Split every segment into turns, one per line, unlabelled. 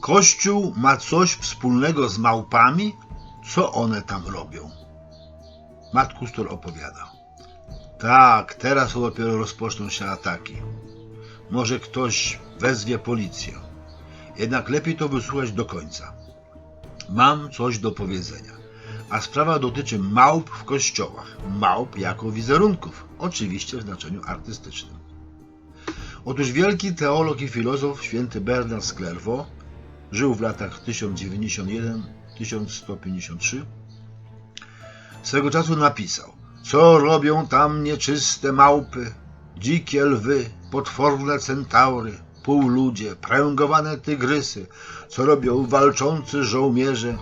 Kościół ma coś wspólnego z małpami? Co one tam robią? Mat Kustor opowiada. Tak, teraz dopiero rozpoczną się ataki. Może ktoś wezwie policję. Jednak lepiej to wysłuchać do końca. Mam coś do powiedzenia. A sprawa dotyczy małp w kościołach. Małp jako wizerunków. Oczywiście w znaczeniu artystycznym. Otóż wielki teolog i filozof święty Bernard z Clairvaux żył w latach 1091-1153. Swego czasu napisał: Co robią tam nieczyste małpy, dzikie lwy, potworne centaury, półludzie, pręgowane tygrysy, co robią walczący żołnierze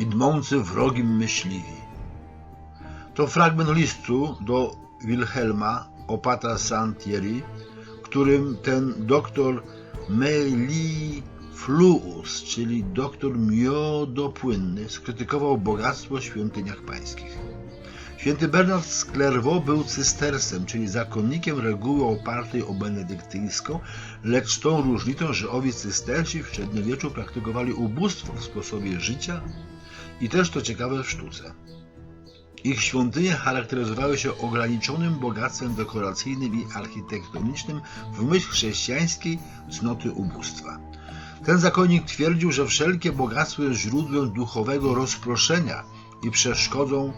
i dmący wrogim myśliwi. To fragment listu do Wilhelma opata Saint-Thierry, którym ten doktor Melifluus, czyli doktor miodopłynny, skrytykował bogactwo w świątyniach pańskich. Święty Bernard z Clairvaux był cystersem, czyli zakonnikiem reguły opartej o benedyktyńską, lecz tą różnicą, że owi cystersi w średniowieczu praktykowali ubóstwo w sposobie życia i też to ciekawe w sztuce. Ich świątynie charakteryzowały się ograniczonym bogactwem dekoracyjnym i architektonicznym w myśl chrześcijańskiej cnoty ubóstwa. Ten zakonnik twierdził, że wszelkie bogactwo jest źródłem duchowego rozproszenia i przeszkodą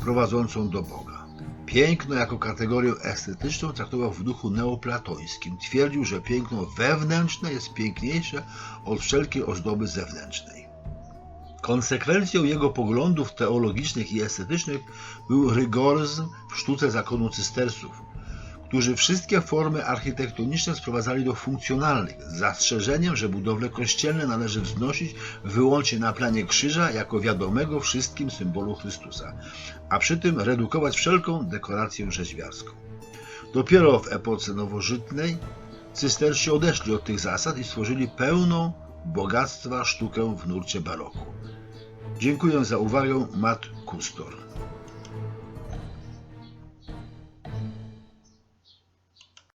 prowadzącą do Boga. Piękno jako kategorię estetyczną traktował w duchu neoplatońskim. Twierdził, że piękno wewnętrzne jest piękniejsze od wszelkiej ozdoby zewnętrznej. Konsekwencją jego poglądów teologicznych i estetycznych był rygoryzm w sztuce zakonu cystersów, którzy wszystkie formy architektoniczne sprowadzali do funkcjonalnych, z zastrzeżeniem, że budowle kościelne należy wznosić wyłącznie na planie krzyża jako wiadomego wszystkim symbolu Chrystusa, a przy tym redukować wszelką dekorację rzeźbiarską. Dopiero w epoce nowożytnej cystersi odeszli od tych zasad i stworzyli pełną bogactwa sztukę w nurcie baroku. Dziękuję za uwagę, Matt Kustor.